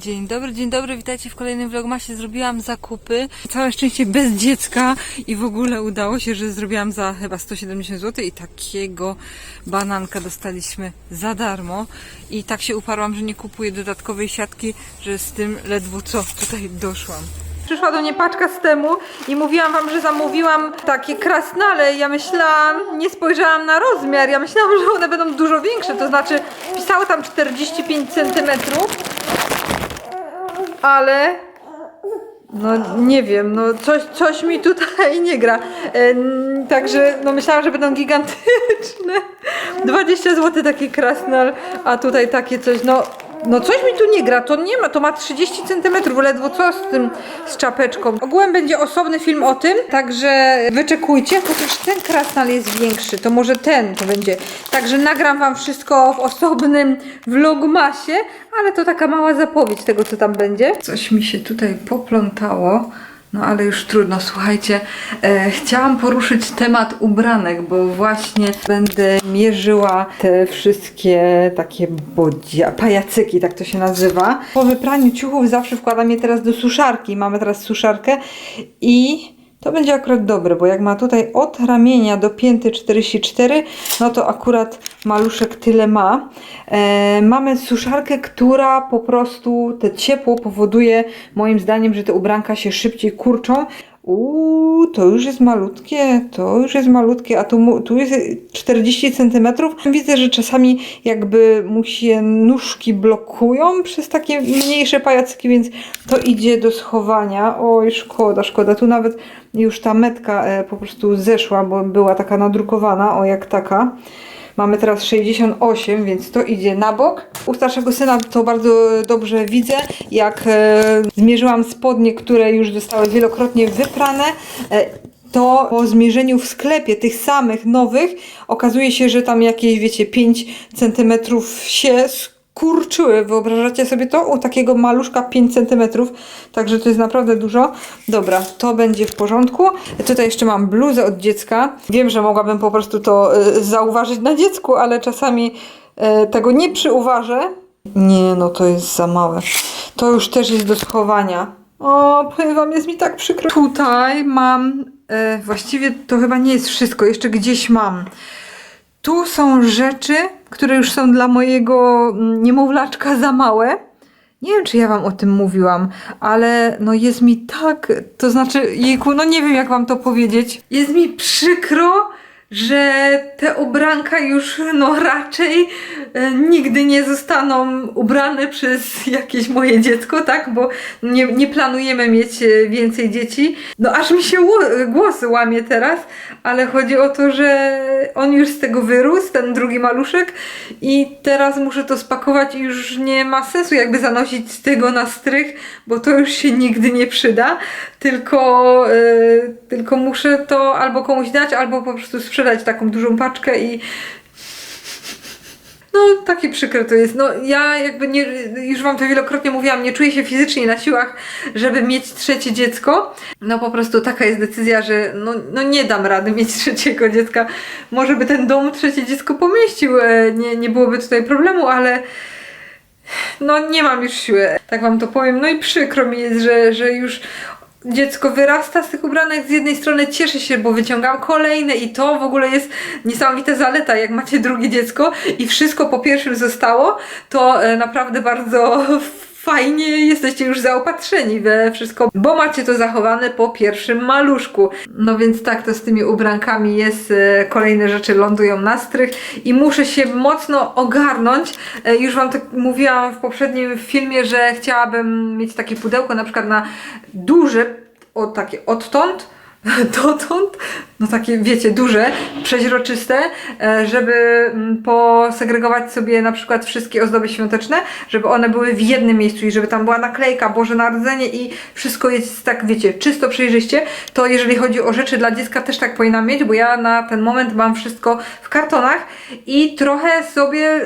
Dzień dobry, dzień dobry, witajcie w kolejnym vlogmasie. Zrobiłam zakupy, całe szczęście bez dziecka i w ogóle udało się, że zrobiłam za chyba 170 zł i takiego bananka dostaliśmy za darmo i tak się uparłam, że nie kupuję dodatkowej siatki, że z tym ledwo co tutaj doszłam. Przyszła do mnie paczka z temu i mówiłam wam, że zamówiłam takie krasnale. Ja myślałam, nie spojrzałam na rozmiar. Ja myślałam, że one będą dużo większe. To znaczy, pisało tam 45 centymetrów ale no nie wiem, no coś, coś mi tutaj nie gra. E, także no myślałam, że będą gigantyczne. 20 zł taki krasnal, a tutaj takie coś, no no coś mi tu nie gra, to nie ma, to ma 30 cm, ledwo co z tym, z czapeczką. Ogółem będzie osobny film o tym, także wyczekujcie, chociaż ten krasnal jest większy, to może ten to będzie. Także nagram wam wszystko w osobnym vlogmasie, ale to taka mała zapowiedź tego, co tam będzie. Coś mi się tutaj poplątało. No ale już trudno, słuchajcie. E, chciałam poruszyć temat ubranek, bo właśnie będę mierzyła te wszystkie takie bodzia, pajacyki, tak to się nazywa. Po wypraniu ciuchów zawsze wkładam je teraz do suszarki. Mamy teraz suszarkę i to będzie akurat dobre, bo jak ma tutaj od ramienia do pięty 44, no to akurat maluszek tyle ma. E, mamy suszarkę, która po prostu te ciepło powoduje, moim zdaniem, że te ubranka się szybciej kurczą. Uuu, to już jest malutkie, to już jest malutkie, a tu, tu jest 40 cm. Widzę, że czasami jakby mu się nóżki blokują przez takie mniejsze pajacyki, więc to idzie do schowania. Oj, szkoda, szkoda. Tu nawet już ta metka e, po prostu zeszła, bo była taka nadrukowana, o jak taka. Mamy teraz 68, więc to idzie na bok. U starszego syna to bardzo dobrze widzę, jak e, zmierzyłam spodnie, które już zostały wielokrotnie wyprane. E, to po zmierzeniu w sklepie tych samych nowych okazuje się, że tam jakieś, wiecie, 5 cm się skurczyły. Wyobrażacie sobie to? U takiego maluszka 5 cm. Także to jest naprawdę dużo. Dobra, to będzie w porządku. Tutaj jeszcze mam bluzę od dziecka. Wiem, że mogłabym po prostu to e, zauważyć na dziecku, ale czasami e, tego nie przyuważę. Nie, no to jest za małe. To już też jest do schowania. O, powiem wam, jest mi tak przykro. Tutaj mam, e, właściwie to chyba nie jest wszystko, jeszcze gdzieś mam. Tu są rzeczy, które już są dla mojego mm, niemowlaczka za małe. Nie wiem, czy ja wam o tym mówiłam, ale no jest mi tak, to znaczy, jejku, no nie wiem jak wam to powiedzieć. Jest mi przykro, że te ubranka już no raczej e, nigdy nie zostaną ubrane przez jakieś moje dziecko, tak? Bo nie, nie planujemy mieć e, więcej dzieci. No aż mi się ło- głos łamie teraz, ale chodzi o to, że on już z tego wyrósł, ten drugi maluszek i teraz muszę to spakować i już nie ma sensu jakby zanosić z tego na strych, bo to już się nigdy nie przyda, tylko, e, tylko muszę to albo komuś dać, albo po prostu sprzedać taką dużą paczkę i no, takie przykre to jest. No, ja jakby nie, już wam to wielokrotnie mówiłam, nie czuję się fizycznie na siłach, żeby mieć trzecie dziecko. No, po prostu taka jest decyzja, że no, no nie dam rady mieć trzeciego dziecka. Może by ten dom trzecie dziecko pomieścił, e, nie, nie byłoby tutaj problemu, ale no nie mam już siły, tak wam to powiem. No i przykro mi jest, że, że już dziecko wyrasta z tych ubranek. Z jednej strony cieszę się, bo wyciągam kolejne i to w ogóle jest niesamowita zaleta, jak macie drugie dziecko i wszystko po pierwszym zostało, to e, naprawdę bardzo fajnie jesteście już zaopatrzeni we wszystko, bo macie to zachowane po pierwszym maluszku. No więc tak to z tymi ubrankami jest, e, kolejne rzeczy lądują na strych i muszę się mocno ogarnąć. E, Już Wam tak mówiłam w poprzednim filmie, że chciałabym mieć takie pudełko na przykład na duże, o takie odtąd, dotąd, no takie wiecie, duże, przeźroczyste, e, żeby mm, posegregować sobie na przykład wszystkie ozdoby świąteczne, żeby one były w jednym miejscu i żeby tam była naklejka Boże Narodzenie i wszystko jest tak, wiecie, czysto, przejrzyście, to jeżeli chodzi o rzeczy dla dziecka też tak powinna mieć, bo ja na ten moment mam wszystko w kartonach i trochę sobie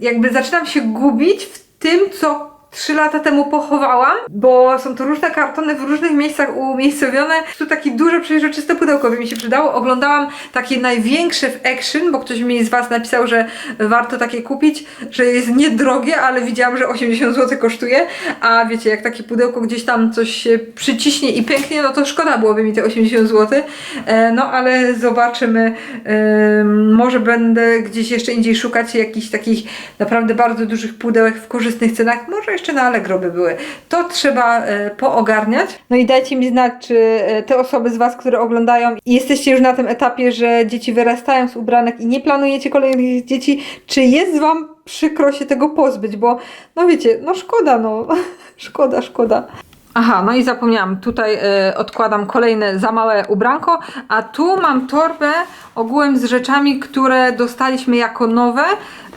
jakby zaczynam się gubić w tym, co 3 lata temu pochowałam, bo są to różne kartony w różnych miejscach umiejscowione. Tu takie duże, przejrzyste pudełko by mi się przydało. Oglądałam takie największe w Action, bo ktoś mi z Was napisał, że warto takie kupić, że jest niedrogie, ale widziałam, że 80 zł kosztuje, a wiecie, jak takie pudełko gdzieś tam coś się przyciśnie i pęknie, no to szkoda byłoby mi te 80 zł. E, no ale zobaczymy, e, może będę gdzieś jeszcze indziej szukać jakichś takich naprawdę bardzo dużych pudełek w korzystnych cenach, może jeszcze na Allegro by były. To trzeba e, poogarniać. No i dajcie mi znać, czy e, te osoby z Was, które oglądają jesteście już na tym etapie, że dzieci wyrastają z ubranek i nie planujecie kolejnych dzieci, czy jest Wam przykro się tego pozbyć, bo no wiecie, no szkoda, no szkoda, szkoda. Aha, no i zapomniałam, tutaj e, odkładam kolejne za małe ubranko, a tu mam torbę ogółem z rzeczami, które dostaliśmy jako nowe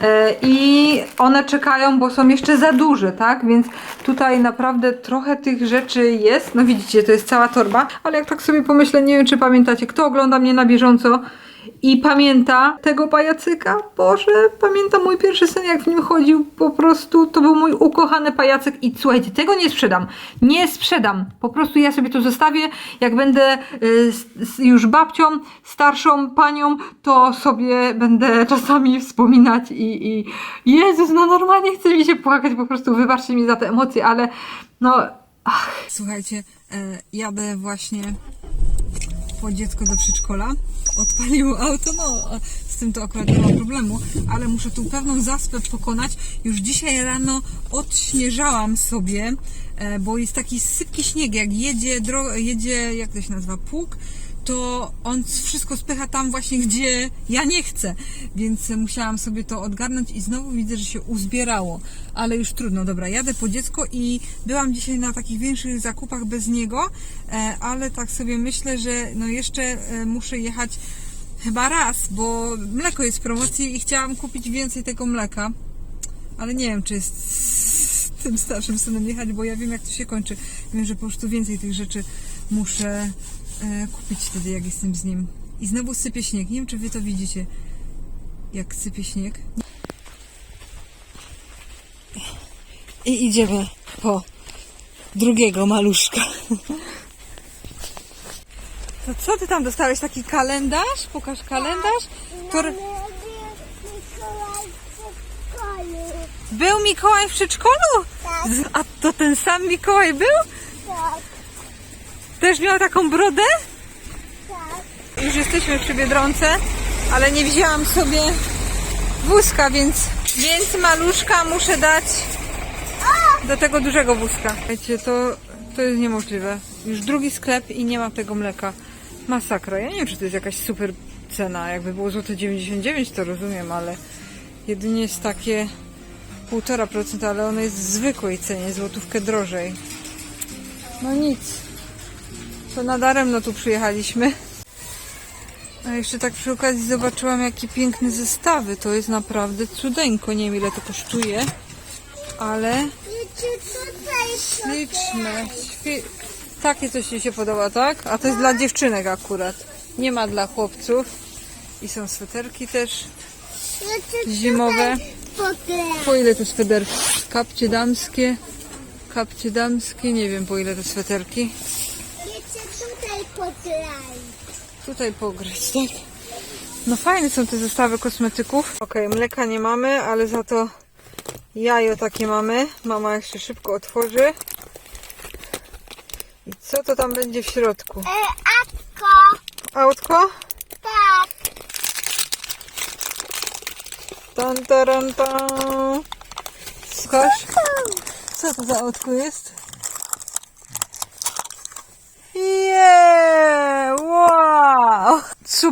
e, i one czekają, bo są jeszcze za duże, tak? Więc tutaj naprawdę trochę tych rzeczy jest. No widzicie, to jest cała torba, ale jak tak sobie pomyślę, nie wiem czy pamiętacie, kto ogląda mnie na bieżąco, i pamięta tego pajacyka. Boże, pamiętam mój pierwszy sen, jak w nim chodził. Po prostu to był mój ukochany pajacyk. I słuchajcie, tego nie sprzedam. Nie sprzedam. Po prostu ja sobie to zostawię. Jak będę y, już babcią, starszą panią, to sobie będę czasami wspominać i, i Jezus, no normalnie chce mi się płakać. Po prostu wybaczcie mi za te emocje, ale no... Ach. Słuchajcie, e, jadę właśnie po dziecko do przedszkola. Odpaliło auto, no z tym to akurat nie ma problemu, ale muszę tu pewną zaspę pokonać. Już dzisiaj rano odśnieżałam sobie, e, bo jest taki sypki śnieg, jak jedzie, jedzie jak to się nazywa, pług, to on wszystko spycha tam właśnie, gdzie ja nie chcę. Więc musiałam sobie to odgarnąć i znowu widzę, że się uzbierało. Ale już trudno, dobra, jadę po dziecko i byłam dzisiaj na takich większych zakupach bez niego, e, ale tak sobie myślę, że no jeszcze e, muszę jechać chyba raz, bo mleko jest w promocji i chciałam kupić więcej tego mleka. Ale nie wiem, czy jest z tym starszym synem jechać, bo ja wiem, jak to się kończy. Wiem, że po prostu więcej tych rzeczy muszę kupić wtedy, jak jestem z nim. I znowu sypie śnieg. Nie wiem, czy wy to widzicie, jak sypie śnieg. I idziemy po drugiego maluszka. To co ty tam dostałeś? Taki kalendarz? Pokaż kalendarz. Który... Był Mikołaj w przedszkolu? Z- A to ten sam Mikołaj był? Też miał taką brodę? Już jesteśmy przy Biedronce, ale nie wzięłam sobie wózka, więc, więc maluszka muszę dać do tego dużego wózka. Wiecie, to, to jest niemożliwe. Już drugi sklep i nie ma tego mleka. Masakra. Ja nie wiem, czy to jest jakaś super cena. Jakby było złote 99, to rozumiem, ale jedynie jest takie 1,5%, ale ono jest w zwykłej cenie, złotówkę drożej. No nic. To nadaremno tu przyjechaliśmy. A jeszcze tak przy okazji zobaczyłam, jakie piękne zestawy. To jest naprawdę cudeńko. Nie wiem, ile to kosztuje, ale śliczne. Takie coś Ci się podoba, tak? A to jest dla dziewczynek akurat. Nie ma dla chłopców. I są sweterki też zimowe. Po ile to sweterki? Kapcie damskie. Kapcie damskie. Nie wiem po ile to sweterki. Tutaj pogryźć, tak? No fajne są te zestawy kosmetyków. Okej, mleka nie mamy, ale za to jajo takie mamy. Mama jeszcze szybko otworzy. I co to tam będzie w środku? E, Atko, Autko? tak. Tan, taran, tan. Co to za autko jest?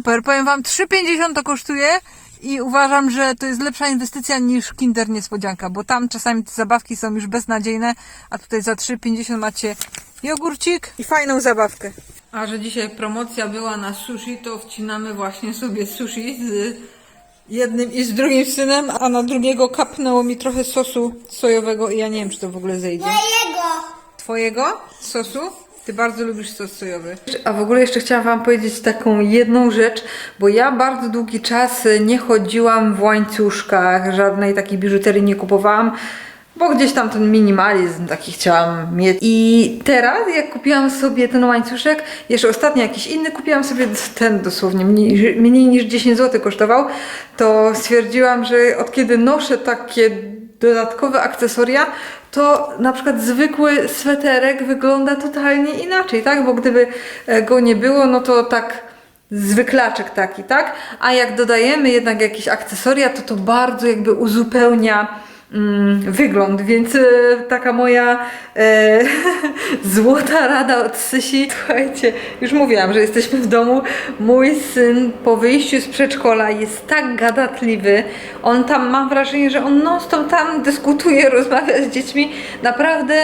Super, powiem Wam, 3,50 to kosztuje i uważam, że to jest lepsza inwestycja niż Kinder Niespodzianka, bo tam czasami te zabawki są już beznadziejne, a tutaj za 3,50 macie jogurcik i fajną zabawkę. A że dzisiaj promocja była na sushi, to wcinamy właśnie sobie sushi z jednym i z drugim synem, a na drugiego kapnęło mi trochę sosu sojowego i ja nie wiem, czy to w ogóle zejdzie. Mojego. Twojego sosu? Ty bardzo lubisz sos sojowy. A w ogóle jeszcze chciałam Wam powiedzieć taką jedną rzecz, bo ja bardzo długi czas nie chodziłam w łańcuszkach, żadnej takiej biżuterii nie kupowałam. Bo gdzieś tam ten minimalizm taki chciałam mieć. I teraz, jak kupiłam sobie ten łańcuszek, jeszcze ostatnio jakiś inny kupiłam sobie, ten dosłownie mniej, mniej niż 10 zł kosztował, to stwierdziłam, że od kiedy noszę takie dodatkowe akcesoria, to na przykład zwykły sweterek wygląda totalnie inaczej, tak? Bo gdyby e, go nie było, no to tak zwyklaczek taki, tak? A jak dodajemy jednak jakieś akcesoria, to to bardzo jakby uzupełnia wygląd, więc e, taka moja e, złota rada od Sysi. Słuchajcie, już mówiłam, że jesteśmy w domu. Mój syn po wyjściu z przedszkola jest tak gadatliwy. On tam, mam wrażenie, że on non stop tam dyskutuje, rozmawia z dziećmi. Naprawdę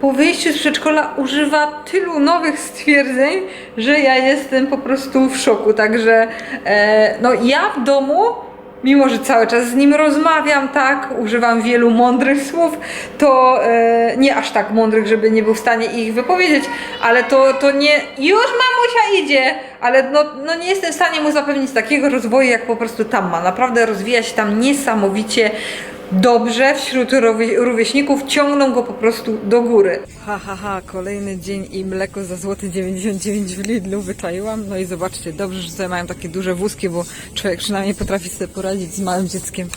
po wyjściu z przedszkola używa tylu nowych stwierdzeń, że ja jestem po prostu w szoku. Także e, no ja w domu, mimo że cały czas z nim rozmawiam, tak, używam wielu mądrych słów, to e, nie aż tak mądrych, żeby nie był w stanie ich wypowiedzieć, ale to, to nie, już mamusia idzie, ale no, no nie jestem w stanie mu zapewnić takiego rozwoju, jak po prostu tam ma. Naprawdę rozwija się tam niesamowicie dobrze wśród rówieśników, ciągną go po prostu do góry. Ha, ha, ha, kolejny dzień i mleko za złoty 99 w Lidlu wyczaiłam. No i zobaczcie, dobrze, że sobie mają takie duże wózki, bo człowiek przynajmniej potrafi sobie poradzić z małym dzieckiem.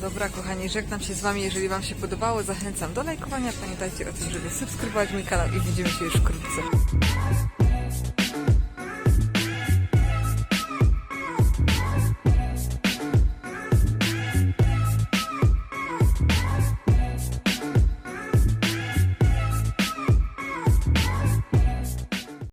Dobra, kochani, żegnam się z Wami. Jeżeli Wam się podobało, zachęcam do lajkowania. Pamiętajcie o tym, żeby subskrybować mój kanał i widzimy się już wkrótce.